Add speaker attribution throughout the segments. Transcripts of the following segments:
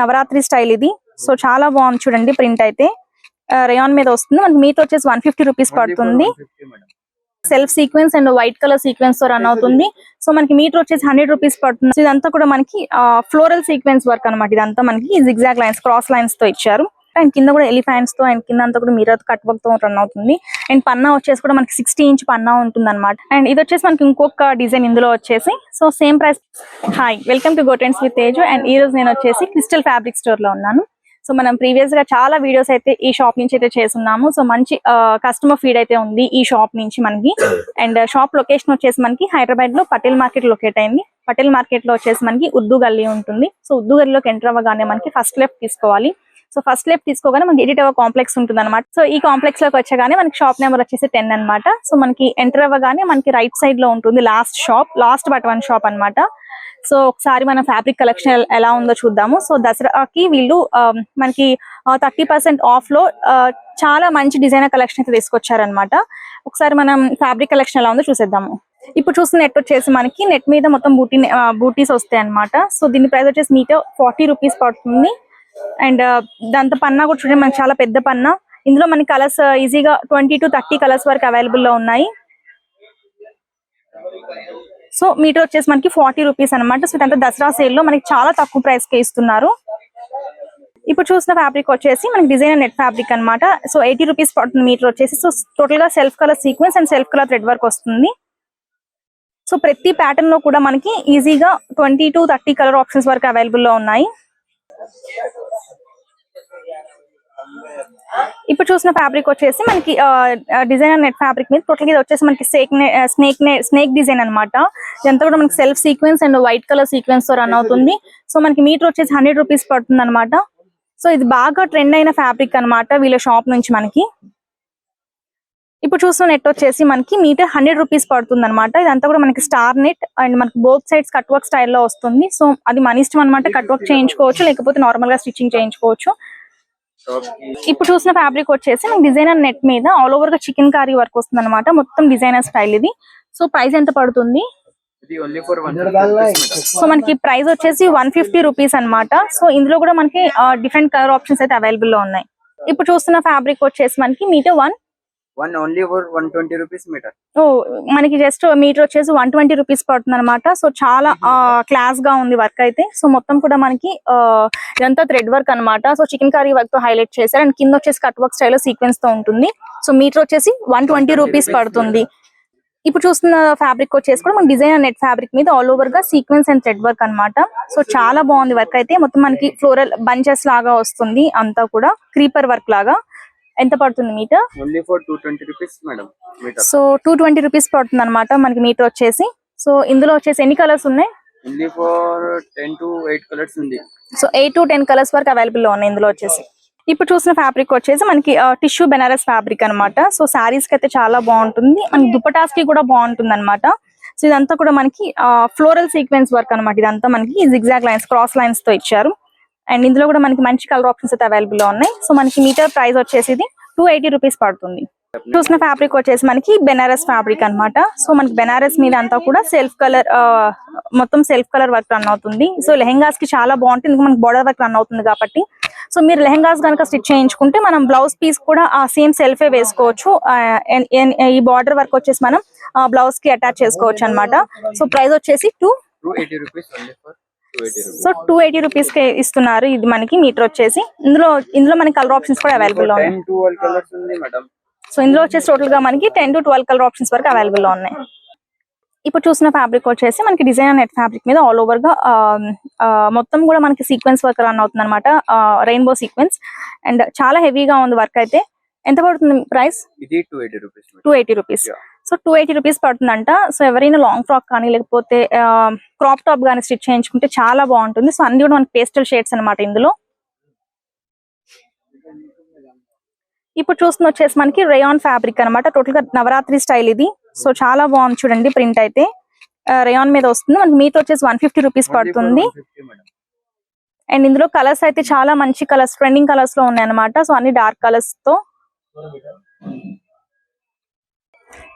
Speaker 1: Navratri style ఇది. So చాలా బాగుంది చూడండి ప్రింట్ అయితే. రేయాన్ మీద వస్తుంది. మనకి వచ్చేసి వన్ ఫిఫ్టీ రూపీస్ పడుతుంది. Self sequence and white colour సీక్వెన్స్తో run అవుతుంది. సో మనకి మీటర్ వచ్చేసి హండ్రెడ్ రూపీస్ పడుతుంది. ఇదంతా కూడా మనకి ఫ్లోరల్ సీక్వెన్స్ వర్క్ అన్నమాట. ఇదంతా మనకి జిగ్జాగ్ లైన్స్ క్రాస్ లైన్స్తో ఇచ్చారు. అండ్ కింద కూడా ఎలిఫాంట్స్తో అండ్ కింద అంతా కూడా మిర్రర్ కట్ వర్క్తో రన్ అవుతుంది. అండ్ పన్నా వచ్చేసి కూడా మనకి సిక్స్టీ ఇంచ్ పన్నా ఉంటుంది అనమాట అండ్ ఇది వచ్చేసి మనకి ఇంకొక డిజైన్ ఇందులో వచ్చేసి. So same price hi welcome to గోటెన్స్ with Teju and ఈ రోజు నేను వచ్చేసి క్రిస్టల్ ఫ్యాబ్రిక్ స్టోర్లో ఉన్నాను. సో మనం ప్రీవియస్గా చాలా వీడియోస్ అయితే ఈ షాప్ నుంచి అయితే చేస్తున్నాము. సో మంచి కస్టమర్ ఫీడ్ అయితే ఉంది ఈ షాప్ నుంచి మనకి. అండ్ షాప్ లొకేషన్ వచ్చేసి మనకి హైదరాబాద్లో పటేల్ మార్కెట్ లొకేట్ అయింది. పటేల్ మార్కెట్లో వచ్చేసి మనకి ఉర్దూ గల్లీ ఉంటుంది. సో ఉర్దూ గల్లీలోకి ఎంటర్ అవ్వగానే మనకి ఫస్ట్ లెఫ్ట్ తీసుకోవాలి. సో ఫస్ట్ లెఫ్ట్ తీసుకోగానే మనకి ఎడిట్ అవ్వ కాంప్లెక్స్ ఉంటుంది అనమాట సో ఈ కాంప్లెక్స్లోకి వచ్చగానే మనకి షాప్ నెంబర్ వచ్చేసి టెన్ అన్నమాట. సో మనకి ఎంటర్ అవ్వగానే మనకి రైట్ సైడ్లో ఉంటుంది last shop last but one shop అన్నమాట. సో ఒకసారి మన ఫ్యాబ్రిక్ కలెక్షన్ ఎలా ఉందో చూద్దాము. సో దసరాకి వీళ్ళు ఆ, మనకి థర్టీ పర్సెంట్ ఆఫ్లో చాలా మంచి డిజైనర్ కలెక్షన్ అయితే తీసుకొచ్చారనమాట ఒకసారి మనం ఫ్యాబ్రిక్ కలెక్షన్ ఎలా ఉందో చూసేద్దాము. ఇప్పుడు చూస్తున్న నెట్ వచ్చేసి మనకి నెట్ మీద మొత్తం బూటీ బూటీస్ వస్తాయి అనమాట సో దీని ప్రైస్ వచ్చేసి మీతో ఫార్టీ రూపీస్ పడుతుంది. అండ్ uh, దాంతో పన్నా కూడా చూడండి మనకి చాలా పెద్ద పన్నా. ఇందులో మనకి కలర్స్ uh, ఈజీగా ట్వంటీ టు థర్టీ కలర్స్ వరకు అవైలబుల్లో ఉన్నాయి. సో మీటర్ వచ్చేసి మనకి ఫార్టీ రూపీస్ అనమాట సో ఇదంతా దసరా సేల్లో మనకి చాలా తక్కువ ప్రైస్కి ఇస్తున్నారు. ఇప్పుడు చూసిన ఫ్యాబ్రిక్ వచ్చేసి మనకి డిజైన్ నెట్ ఫ్యాబ్రిక్ అన్నమాట. సో ఎయిటీ రూపీస్ పడుతుంది మీటర్ వచ్చేసి. సో టోటల్గా self colour sequence and self colour thread work వస్తుంది. సో ప్రతి ప్యాటర్న్లో కూడా మనకి ఈజీగా twenty to thirty colour options వరకు అవైలబుల్లో ఉన్నాయి. ఇప్పుడు చూసిన ఫ్యాబ్రిక్ వచ్చేసి మనకి డిజైన్ నెట్ ఫ్యాబ్రిక్ మీద టోటల్ ఇది వచ్చేసి మనకి స్నేక్ స్నేక్ స్నేక్ డిజైన్ అన్నమాట. ఇదంతా కూడా మనకి self sequence and white colour సీక్వెన్స్తో run అవుతుంది. సో మనకి మీటర్ వచ్చేసి హండ్రెడ్ రూపీస్ పడుతుంది అనమాట సో ఇది బాగా ట్రెండ్ అయిన ఫ్యాబ్రిక్ అన్నమాట వీళ్ళ షాప్ నుంచి మనకి. ఇప్పుడు చూస్తున్న నెట్ వచ్చేసి మనకి మీటర్ హండ్రెడ్ రూపీస్ పడుతుంది అనమాట ఇదంతా కూడా మనకి స్టార్ నెట్ అండ్ మనకి బోత్ సైడ్స్ కట్ వర్క్ స్టైల్లో వస్తుంది. సో అది మన ఇష్టం అనమాట కట్ వర్క్ చేయించుకోవచ్చు లేకపోతే నార్మల్గా స్టిచ్చింగ్ చేయించుకోవచ్చు. ఇప్పుడు చూసిన ఫ్యాబ్రిక్ వచ్చేసి మనకి డిజైనర్ నెట్ మీద ఆల్ ఓవర్గా చికెన్ కర్రీ వర్క్ వస్తుంది అనమాట మొత్తం డిజైనర్ స్టైల్ ఇది. సో ప్రైస్ ఎంత పడుతుంది?
Speaker 2: ఇది ఓన్లీ ఫర్ వన్
Speaker 1: సో మనకి ప్రైస్ వచ్చేసి వన్ ఫిఫ్టీ రూపీస్ అనమాట సో ఇందులో కూడా మనకి డిఫరెంట్ కలర్ ఆప్షన్స్ అయితే అవైలబుల్లో ఉన్నాయి. ఇప్పుడు చూస్తున్న ఫ్యాబ్రిక్ వచ్చేసి మనకి metre one
Speaker 2: one only for one twenty rupees metre.
Speaker 1: ఓ మనకి జస్ట్ మీటర్ వచ్చేసి వన్ ట్వంటీ రూపీస్ పడుతుంది అనమాట సో చాలా క్లాస్గా ఉంది వర్క్ అయితే. సో మొత్తం కూడా మనకి ఇదంతా థ్రెడ్ వర్క్ అన్నమాట. సో చికెన్ కర్రీ వర్క్తో హైలైట్ చేశారు. అండ్ కింద వచ్చేసి కట్ వర్క్ స్టైల్ సీక్వెన్స్తో ఉంటుంది. సో మీటర్ వచ్చేసి వన్ ట్వంటీ రూపీస్ పడుతుంది. ఇప్పుడు చూస్తున్న ఫ్యాబ్రిక్ వచ్చేసి కూడా మన డిజైన్ నెట్ ఫ్యాబ్రిక్ మీద ఆల్ ఓవర్గా సీక్వెన్స్ అండ్ థ్రెడ్ వర్క్ అన్నమాట. సో చాలా బాగుంది వర్క్ అయితే. మొత్తం మనకి ఫ్లోరల్ బంచెస్ లాగా వస్తుంది. అంతా కూడా క్రీపర్ వర్క్ లాగా. ఎంత పడుతుంది metre?
Speaker 2: Only for two twenty rupees madam
Speaker 1: so two twenty rupees పడుతుంది అనమాట మనకి మీటర్ వచ్చేసి. సో ఇందులో వచ్చేసి ఎన్ని కలర్స్ ఉన్నాయి?
Speaker 2: Only for ten to eight colours ఉంది.
Speaker 1: So eight to ten colours వరకు అవైలబుల్లో ఉన్నాయి ఇందులో వచ్చేసి. ఇప్పుడు చూసిన ఫ్యాబ్రిక్ వచ్చేసి మనకి టిష్యూ బెనారస్ ఫ్యాబ్రిక్ అన్నమాట. సో శారీస్కి అయితే చాలా బాగుంటుంది. మనకి దుపటాస్కి కూడా బాగుంటుంది అనమాట సో ఇదంతా కూడా మనకి ఫ్లోరల్ సీక్వెన్స్ వర్క్ అన్నమాట. ఇదంతా మనకి జిగ్జాగ్ లైన్స్ క్రాస్ లైన్స్తో ఇచ్చారు. అండ్ ఇందులో కూడా మనకి మంచి కలర్ ఆప్షన్స్ అయితే అవైలబుల్ ఉన్నాయి. సో మనకి మీటర్ ప్రైస్ వచ్చేసి టూ ఎయిటీ రూపీస్ పడుతుంది. చూసిన ఫ్యాబ్రిక్ వచ్చేసి మనకి బెనారస్ ఫ్యాబ్రిక్ అన్నమాట. సో మనకి బెనారస్ మీద అంతా కూడా సెల్ఫ్ కలర్ మొత్తం సెల్ఫ్ కలర్ వర్క్ రన్ అవుతుంది. సో లెహెంగాస్కి చాలా బాగుంటుంది. ఇంకా మనకి బోర్డర్ వర్క్ రన్ అవుతుంది కాబట్టి. సో మీరు లెహెంగాస్ కనుక స్టిచ్ చేయించుకుంటే మనం బ్లౌజ్ పీస్ కూడా ఆ సేమ్ సెల్ఫే వేసుకోవచ్చు. ఈ బార్డర్ వర్క్ వచ్చేసి మనం బ్లౌజ్కి అటాచ్ చేసుకోవచ్చు అన్నమాట. సో ప్రైస్ వచ్చేసి టూ సో టూ ఎయిటీ రూపీస్కి ఇస్తున్నారు. ఇది మనకి మీటర్ వచ్చేసి. ఇందులో ఇందులో మనకి కలర్ ఆప్షన్స్ కూడా అవైలబుల్లో ఉన్నాయి. సో ఇందులో వచ్చేసి టోటల్గా మనకి ten to twelve colour options వరకు అవైలబుల్లో ఉన్నాయి. ఇప్పుడు చూసిన ఫ్యాబ్రిక్ వచ్చేసి మనకి డిజైన్ నెట్ ఫ్యాబ్రిక్ మీద ఆల్ ఓవర్గా మొత్తం కూడా మనకి సీక్వెన్స్ వర్క్ రన్ అవుతుంది అనమాట రెయిన్బో సీక్వెన్స్ అండ్ చాలా హెవీగా ఉంది వర్క్ అయితే. ఎంత పడుతుంది price
Speaker 2: two eighty rupees
Speaker 1: so two eighty rupees పడుతుందంట. సో ఎవరైనా లాంగ్ ఫ్రాక్ కానీ లేకపోతే క్రాప్ టాప్ కానీ స్టిచ్ చేయించుకుంటే చాలా బాగుంటుంది. సో అన్ని కూడా మనకి పేస్టల్ షేడ్స్ అన్నమాట ఇందులో. ఇప్పుడు చూస్తున్న వచ్చేసి మనకి రేయాన్ ఫ్యాబ్రిక్ అన్నమాట. టోటల్గా నవరాత్రి స్టైల్ ఇది. సో చాలా బాగుంది చూడండి ప్రింట్ అయితే. రేయాన్ మీద వస్తుంది. మనకి మీతో వచ్చేసి వన్ ఫిఫ్టీ రూపీస్ పడుతుంది. అండ్ ఇందులో కలర్స్ అయితే చాలా మంచి కలర్స్ ట్రెండింగ్ కలర్స్లో ఉన్నాయి అనమాట సో అన్ని డార్క్ కలర్స్తో.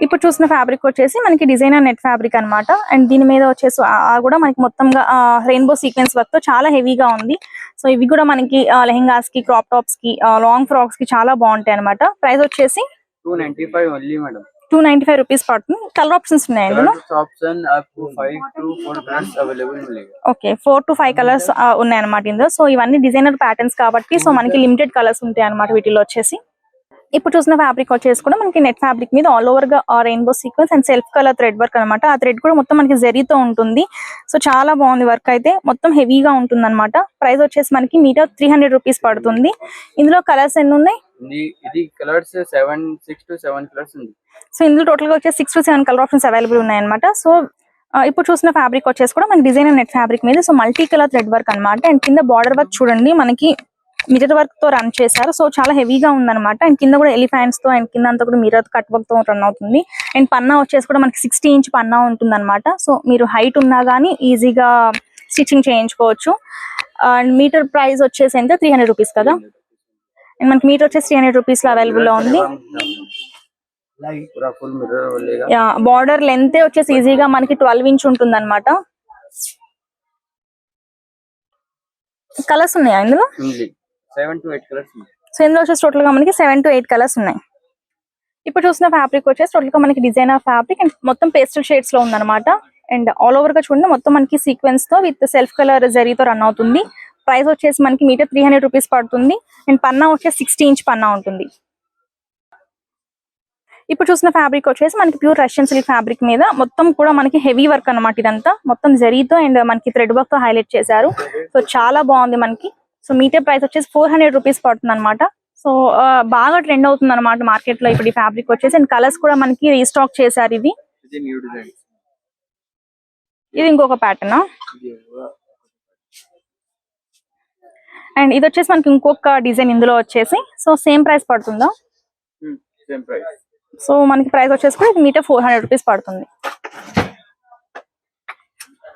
Speaker 1: ఇప్పుడు చూసిన ఫ్యాబ్రిక్ వచ్చేసి మనకి డిజైనర్ నెట్ ఫ్యాబ్రిక్ అనమాట అండ్ దీని మీద వచ్చేసి కూడా మనకి మొత్తంగా రెయిన్బో సీక్వెన్స్ వర్క్తో చాలా హెవీగా ఉంది. సో ఇవి కూడా మనకి లెహెంగాస్కి క్రాప్ టాప్స్కి లాంగ్ ఫ్రాక్స్కి చాలా బాగుంటాయి అనమాట ప్రైస్ వచ్చేసి
Speaker 2: two ninety five only madam
Speaker 1: two ninety five rupees పడుతుంది కలర్ ఆప్షన్స్ ఉన్నాయి okay four to five colours ఉన్నాయి అనమాట ఇందులో. సో ఇవన్నీ డిజైనర్ ప్యాటర్న్స్ కాబట్టి సో మనకి లిమిటెడ్ కలర్స్ ఉంటాయి అనమాట వీటిలో వచ్చేసి. ఇప్పుడు చూసిన ఫ్యాబ్రిక్ వచ్చేసి కూడా మనకి నెట్ ఫ్యాబ్రిక్ మీద ఆల్ ఓవర్గా rainbow sequins and self colour thread work అనమాట ఆ థ్రెడ్ కూడా మొత్తం మనకి జరీతో ఉంటుంది. సో చాలా బాగుంది వర్క్ అయితే. మొత్తం హెవీగా ఉంటుంది అనమాట ప్రైస్ వచ్చేసి మనకి మీటర్ త్రీ హండ్రెడ్ రూపీస్ పడుతుంది. ఇందులో కలర్స్ ఎన్ని ఉన్నాయి?
Speaker 2: ఇది ఇది colours seven six to seven colours ఉంది.
Speaker 1: సో ఇందులో టోటల్గా వచ్చేసి six to seven colour options available ఉన్నాయన్నమాట. సో ఆ, ఇప్పుడు చూసిన ఫ్యాబ్రిక్ వచ్చేసి కూడా మనకి డిజైన్ నెట్ ఫ్యాబ్రిక్ మీద so multi colour thread work అన్నమాట. అండ్ కింద బార్డర్ వర్క్ చూడండి మనకి మిర్రర్ వర్క్తో రన్ చేశారు. సో చాలా హెవీగా ఉందన్నమాట. అండ్ కింద కూడా ఎలిఫాన్స్తో అండ్ కింద అంతా కూడా మిర్రర్ కట్ వర్క్తో రన్ అవుతుంది. అండ్ పన్నా వచ్చేసి కూడా మనకి సిక్స్టీ ఇంచ్ పన్నా ఉంటుంది అనమాట సో మీరు హైట్ ఉన్నా గానీ ఈజీగా స్టిచ్చింగ్ చేయించుకోవచ్చు. అండ్ మీటర్ ప్రైస్ వచ్చేసి ఎంత? త్రీ హండ్రెడ్ రూపీస్ కదా? అండ్ మనకి మీటర్ వచ్చేసి త్రీ హండ్రెడ్ రూపీస్లో అవైలబుల్లో ఉంది. బార్డర్ లెంత్ వచ్చేసి ఈజీగా మనకి ట్వెల్వ్ ఇంచ్ ఉంటుంది అనమాట కలర్స్ ఉన్నాయా ఇందులో? సో ఇందులో వచ్చేసి టోటల్గా మనకి సెవెన్ టు ఎయిట్ కలర్స్ ఉన్నాయి. ఇప్పుడు చూసిన ఫ్యాబ్రిక్ వచ్చేసి టోటల్గా మనకి డిజైన్ ఆఫ్ ఫ్యాబ్రిక్ అండ్ మొత్తం పేస్టల్ షేడ్స్లో ఉందన్నమాట. అండ్ ఆల్ ఓవర్గా చూడండి మొత్తం మనకి సీక్వెన్స్తో విత్ సెల్ఫ్ కలర్ జరీతో రన్ అవుతుంది. ప్రైస్ వచ్చేసి మనకి మీటర్ త్రీ హండ్రెడ్ రూపీస్ పడుతుంది. అండ్ పన్నా వచ్చేసి సిక్స్టీ ఇంచ్ పన్నా ఉంటుంది. ఇప్పుడు చూసిన ఫ్యాబ్రిక్ వచ్చేసి మనకి ప్యూర్ రష్యన్ సిల్క్ ఫ్యాబ్రిక్ మీద మొత్తం కూడా మనకి హెవీ వర్క్ అనమాట ఇదంతా. మొత్తం జరీతో అండ్ మనకి థ్రెడ్ వర్క్తో హైలైట్ చేశారు. సో చాలా బాగుంది మనకి. సో మీటర్ ప్రైస్ వచ్చేసి ఫోర్ హండ్రెడ్ రూపీస్ పడుతుంది అనమాట సో బాగా ట్రెండ్ అవుతుంది అనమాట మార్కెట్లో ఇప్పుడు ఈ ఫ్యాబ్రిక్ వచ్చేసి అండ్ కలర్స్ కూడా మనకి రీస్టాక్ చేశారు ఇది
Speaker 2: ఇది
Speaker 1: ఇంకొక ప్యాటర్న్ అండ్ ఇది వచ్చేసి మనకి ఇంకొక డిజైన్ ఇందులో వచ్చేసి. సో సేమ్ ప్రైస్ పడుతుందా? సో మనకి ప్రైస్ వచ్చేసి కూడా మీటర్ ఫోర్ హండ్రెడ్ రూపీస్ పడుతుంది.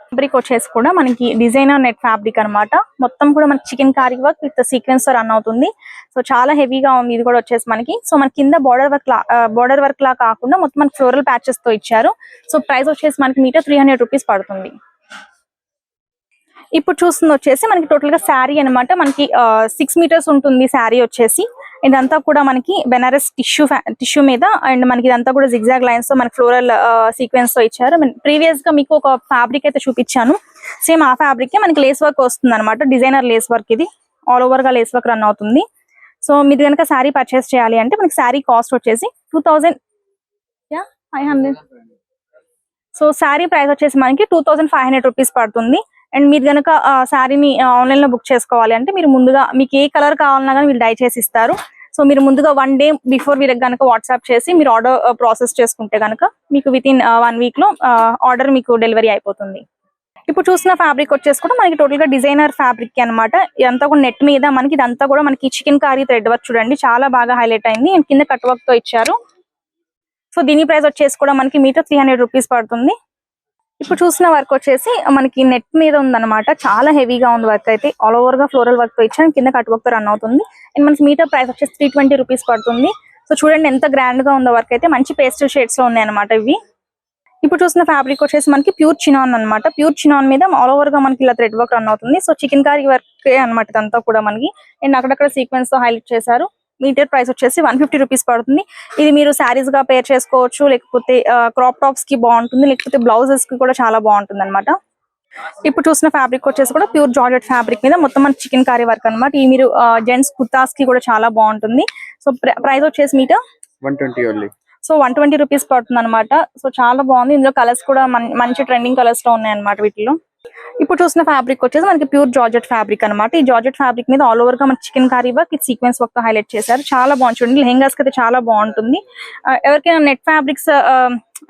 Speaker 1: ఫ్యాబ్రిక్ వచ్చేసి కూడా మనకి డిజైనర్ నెట్ ఫ్యాబ్రిక్ అన్నమాట. మొత్తం కూడా మనకి చికెన్ కారీ వర్క్ విత్ సీక్వెన్స్తో రన్ అవుతుంది. సో చాలా హెవీగా ఉంది. ఇది కూడా వచ్చేసి మనకి. సో మన కింద బార్డర్ వర్క్ లా బార్డర్ వర్క్ లా కాకుండా మొత్తం మనకి ఫ్లోరల్ ప్యాచెస్తో ఇచ్చారు. సో ప్రైస్ వచ్చేసి మనకి మీటర్ త్రీ హండ్రెడ్ రూపీస్ పడుతుంది. ఇప్పుడు చూస్తుంది వచ్చేసి మనకి టోటల్గా శారీ అన్నమాట. మనకి సిక్స్ మీటర్స్ ఉంటుంది శారీ వచ్చేసి. ఇదంతా కూడా మనకి బెనారస్ టిష్యూ టిష్యూ మీద అండ్ మనకి ఇదంతా కూడా జిగ్జాగ్ లైన్స్తో మనకి ఫ్లోరల్ సీక్వెన్స్తో ఇచ్చారు. ప్రీవియస్గా మీకు ఒక ఫ్యాబ్రిక్ అయితే చూపించాను. సేమ్ ఆ ఫ్యాబ్రిక్ కే మనకి లేస్ వర్క్ వస్తుంది అనమాట డిజైనర్ లేస్ వర్క్ ఇది. ఆల్ ఓవర్గా లేస్ వర్క్ రన్ అవుతుంది. సో మీరు కనుక శారీ పర్చేస్ చేయాలి అంటే మనకి శారీ కాస్ట్ వచ్చేసి two thousand five hundred so sari price వచ్చేసి మనకి two thousand five hundred rupees పడుతుంది. అండ్ మీరు కనుక శారీని ఆన్లైన్లో బుక్ చేసుకోవాలి అంటే మీరు ముందుగా మీకు ఏ కలర్ కావాలన్నా కానీ వీళ్ళు డై చేసి ఇస్తారు. సో మీరు ముందుగా వన్ డే బిఫోర్ వీళ్ళకి కనుక వాట్సాప్ చేసి మీరు ఆర్డర్ ప్రాసెస్ చేసుకుంటే కనుక మీకు విత్ ఇన్ వన్ వీక్లో ఆర్డర్ మీకు డెలివరీ అయిపోతుంది. ఇప్పుడు చూసిన ఫ్యాబ్రిక్ వచ్చేసి కూడా మనకి టోటల్గా డిజైనర్ ఫ్యాబ్రిక్ అన్నమాట. ఇదంతా కూడా నెట్ మీద మనకి ఇదంతా కూడా మనకి చికెన్ కారీ థ్రెడ్ వర్క్ చూడండి. చాలా బాగా హైలైట్ అయింది. అండ్ కింద కట్ వర్క్తో ఇచ్చారు. సో దీని ప్రైస్ వచ్చేసి కూడా మనకి మీటర్ త్రీ హండ్రెడ్ రూపీస్ పడుతుంది. ఇప్పుడు చూసిన వర్క్ వచ్చేసి మనకి నెట్ మీద ఉందన్నమాట. చాలా హెవీగా ఉంది వర్క్ అయితే. ఆల్ ఓవర్గా ఫ్లోరల్ వర్క్తో ఇచ్చాను. కింద కట్ వర్క్తో రన్ అవుతుంది. అండ్ మనకి మీటర్ ప్రైస్ వచ్చేసి త్రీ ట్వంటీ రూపీస్ పడుతుంది. సో చూడండి ఎంత గ్రాండ్గా ఉందో వర్క్ అయితే. మంచి పేస్టల్ షేడ్స్లో ఉన్నాయి అనమాట ఇవి. ఇప్పుడు చూసిన ఫ్యాబ్రిక్ వచ్చేసి మనకి ప్యూర్ చినాన్ అన్నమాట. ప్యూర్ చినాన్ మీద ఆల్ ఓవర్గా మనకి ఇలా థ్రెడ్ వర్క్ రన్ అవుతుంది. సో చికెన్ కారీ వర్క్ అనమాట ఇదంతా కూడా మనకి. అండ్ అక్కడక్కడ సీక్వెన్స్తో హైలైట్ చేశారు. మీటర్ ప్రైస్ వచ్చేసి వన్ ఫిఫ్టీ రూపీస్ పడుతుంది. ఇది మీరు శారీస్గా పేర్ చేసుకోవచ్చు లేకపోతే క్రాప్ టాప్స్కి బాగుంటుంది లేకపోతే బ్లౌజెస్కి కూడా చాలా బాగుంటుంది అనమాట ఇప్పుడు చూసిన ఫ్యాబ్రిక్ వచ్చేసి కూడా ప్యూర్ జార్జెట్ ఫ్యాబ్రిక్ మీద మొత్తం మన చికెన్ కారీ వర్క్ అన్నమాట. ఈ మీరు జెంట్స్ కుర్తాస్కి కూడా చాలా బాగుంటుంది. సో ప్రైస్ వచ్చేసి metre?
Speaker 2: One twenty only.
Speaker 1: So one twenty rupees పడుతుంది అనమాట సో చాలా బాగుంది. ఇందులో కలర్స్ కూడా మంచి ట్రెండింగ్ కలర్స్లో ఉన్నాయి అనమాట వీటిలో ఇప్పుడు చూసిన ఫ్యాబ్రిక్ వచ్చేసి మనకి ప్యూర్ జార్జెట్ ఫ్యాబ్రిక్ అనమాట ఈ జార్జెట్ ఫ్యాబ్రిక్ మీద ఆల్ ఓవర్గా మనకి చికెన్ కారీ వర్క్ ఇది సీక్వెన్స్ వర్క్ హైలైట్ చేశారు. చాలా బాగుంది చూడండి. లెహంగాస్ అయితే చాలా బాగుంటుంది. ఎవరికైనా నెట్ ఫ్యాబ్రిక్స్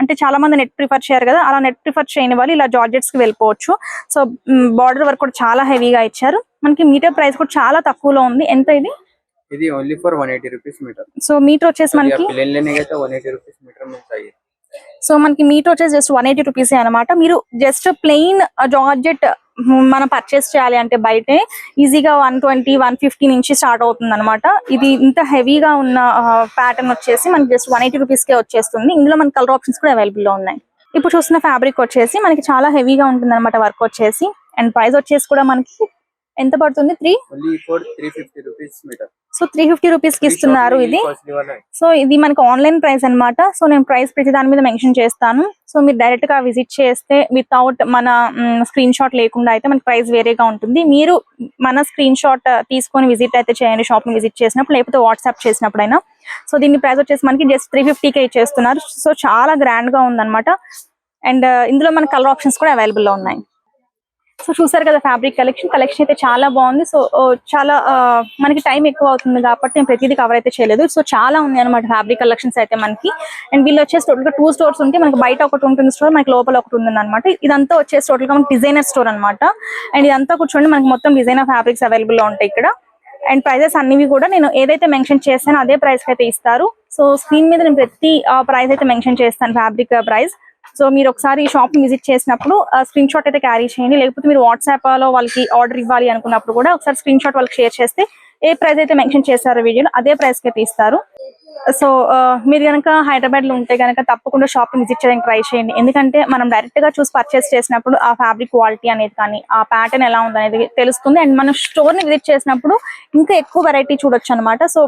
Speaker 1: అంటే చాలా మంది నెట్ ప్రిఫర్ చేయరు కదా. అలా నెట్ ప్రిఫర్ చేయని వాళ్ళు ఇలా జార్జెట్స్కి వెళ్ళిపోవచ్చు. సో బార్డర్ వర్క్ కూడా చాలా హెవీగా ఇచ్చారు. మనకి మీటర్ ప్రైస్ కూడా చాలా తక్కువలో ఉంది. ఎంత ఇది?
Speaker 2: ఇది only for one eighty rupees metre
Speaker 1: so metre వచ్చేసి మనకి
Speaker 2: one eighty rupees metre
Speaker 1: so మనకి మీట్ వచ్చేసి జస్ట్ వన్ ఎయిటీ రూపీస్ అనమాట మీరు జస్ట్ ప్లెయిన్ జార్జెట్ మనం పర్చేస్ చేయాలి అంటే బయటే ఈజీగా వన్ ట్వంటీ వన్ ఫిఫ్టీ నుంచి స్టార్ట్ అవుతుంది అనమాట ఇది ఇంత హెవీగా ఉన్న ప్యాటర్న్ వచ్చేసి మనకి జస్ట్ వన్ ఎయిటీ రూపీస్కే వచ్చేస్తుంది. ఇందులో మన కలర్ ఆప్షన్స్ కూడా అవైలబుల్లో ఉన్నాయి. ఇప్పుడు చూస్తున్న ఫ్యాబ్రిక్ వచ్చేసి మనకి చాలా హెవీగా ఉంటుంది అనమాట వర్క్ వచ్చేసి. అండ్ ప్రైస్ వచ్చేసి కూడా మనకి ఎంత పడుతుంది? Three
Speaker 2: three fifty rupees metre
Speaker 1: so three fifty రూపీస్కి ఇస్తున్నారు ఇది. సో ఇది మనకి ఆన్లైన్ ప్రైస్ అన్నమాట. సో నేను ప్రైస్ ప్రతి దాని మీద మెన్షన్ చేస్తాను. సో మీరు డైరెక్ట్గా విజిట్ చేస్తే వితౌట్ మన స్క్రీన్ షాట్ లేకుండా అయితే మనకి ప్రైస్ వేరేగా ఉంటుంది. మీరు మన స్క్రీన్ షాట్ తీసుకొని విజిట్ అయితే చేయండి షాప్ని విజిట్ చేసినప్పుడు లేకపోతే వాట్సాప్ చేసినప్పుడైనా. సో దీని ప్రైస్ వచ్చేసి మనకి జస్ట్ త్రీ కే ఇచ్చేస్తున్నారు. సో చాలా గ్రాండ్గా ఉందన్నమాట. అండ్ ఇందులో మన కలర్ ఆప్షన్స్ కూడా అవైలబుల్లో ఉన్నాయి. సో చూసారు కదా ఫ్యాబ్రిక్ కలెక్షన్ కలెక్షన్ అయితే చాలా బాగుంది. సో చాలా మనకి టైం ఎక్కువ అవుతుంది కాబట్టి నేను ప్రతిదీ కవర్ అయితే చేయలేదు. సో చాలా ఉంది అనమాట ఫ్యాబ్రిక్ కలెక్షన్స్ అయితే మనకి. అండ్ వీళ్ళు వచ్చేసి టోటల్గా టూ స్టోర్స్ ఉంటే మనకి బయట ఒకటి ఉంటుంది స్టోర్ మనకి లోపల ఒకటి ఉంది అనమాట ఇదంతా వచ్చేసి టోటల్గా మనకి డిజైనర్ స్టోర్ అనమాట అండ్ ఇదంతా కూర్చోండి మనకి మొత్తం డిజైనర్ ఫ్యాబ్రిక్స్ అవైలబుల్లో ఉంటాయి ఇక్కడ. అండ్ ప్రైజెస్ అన్నివి కూడా నేను ఏదైతే మెన్షన్ చేస్తానో అదే ప్రైస్కి అయితే ఇస్తారు. సో స్క్రీన్ మీద నేను ప్రతి ప్రైస్ అయితే మెన్షన్ చేస్తాను ఫ్యాబ్రిక్ ప్రైస్ సో మీరు ఒకసారి షాప్ని విజిట్ చేసినప్పుడు స్క్రీన్ షాట్ అయితే క్యారీ చేయండి. లేకపోతే మీరు వాట్సాప్లో వాళ్ళకి ఆర్డర్ ఇవ్వాలి అనుకున్నప్పుడు కూడా ఒకసారి స్క్రీన్ షాట్ వాళ్ళకి షేర్ చేస్తే ఏ ప్రైస్ అయితే మెన్షన్ చేస్తారో వీడియోలో అదే ప్రైస్కి అయితే ఇస్తారు సో మీరు కనుక హైదరాబాద్లో ఉంటే కనుక తప్పకుండా షాప్ని విజిట్ చేయడానికి ట్రై చేయండి. ఎందుకంటే మనం డైరెక్ట్గా చూసి పర్చేస్ చేసినప్పుడు ఆ ఫ్యాబ్రిక్ క్వాలిటీ అనేది కానీ ఆ ప్యాటర్న్ ఎలా ఉందనేది తెలుస్తుంది. అండ్ మనం స్టోర్ని విజిట్ చేసినప్పుడు ఇంకా ఎక్కువ వెరైటీ చూడొచ్చు అనమాట సో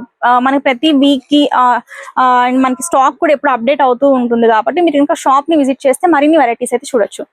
Speaker 1: మనకి ప్రతి వీక్కి మనకి స్టాక్ కూడా ఎప్పుడు అప్డేట్ అవుతూ ఉంటుంది కాబట్టి మీరు ఇంకా షాప్ని విజిట్ చేస్తే మరిన్ని వెరైటీస్ అయితే చూడొచ్చు.